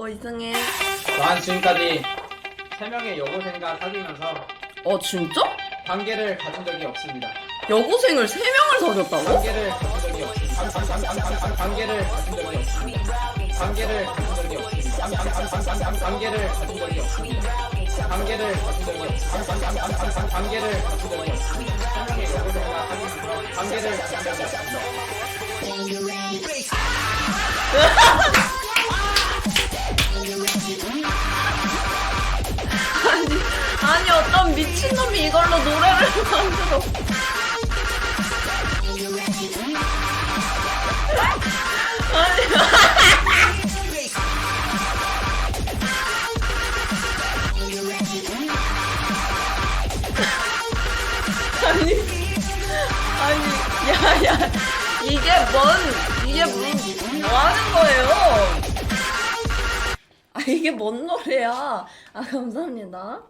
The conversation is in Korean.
어 이상해. 난 지금까지 세 명의 여고생과 사귀면서 어 진짜? 관계를 가진 적이 없습니다. 여고생을 세 명을 사귀었다고? 관계를 가진 적이 없습니다. 관- 관- 관- 관- 관- 관- 관계를 가진 적이 없습니다. 관계를 가진 적이 없습니다. 관- 관- 관- 관- 관- 관- 관계를 가진 적이 없습니다. 관계를 가진 적이 없습니다. 관- 관- 관- 관- 관- 관- 관계를 가진 적이 없습니다. 세 명의 여고생과 사귀면서 관계를 가진 적이 없습니다. 미친놈이 이걸로 노래를 만들어. 아니 아니 아니 야 야 이게 뭔 이게 무슨 뭐 하는 거예요? 아 이게 뭔 노래야? 아 감사합니다.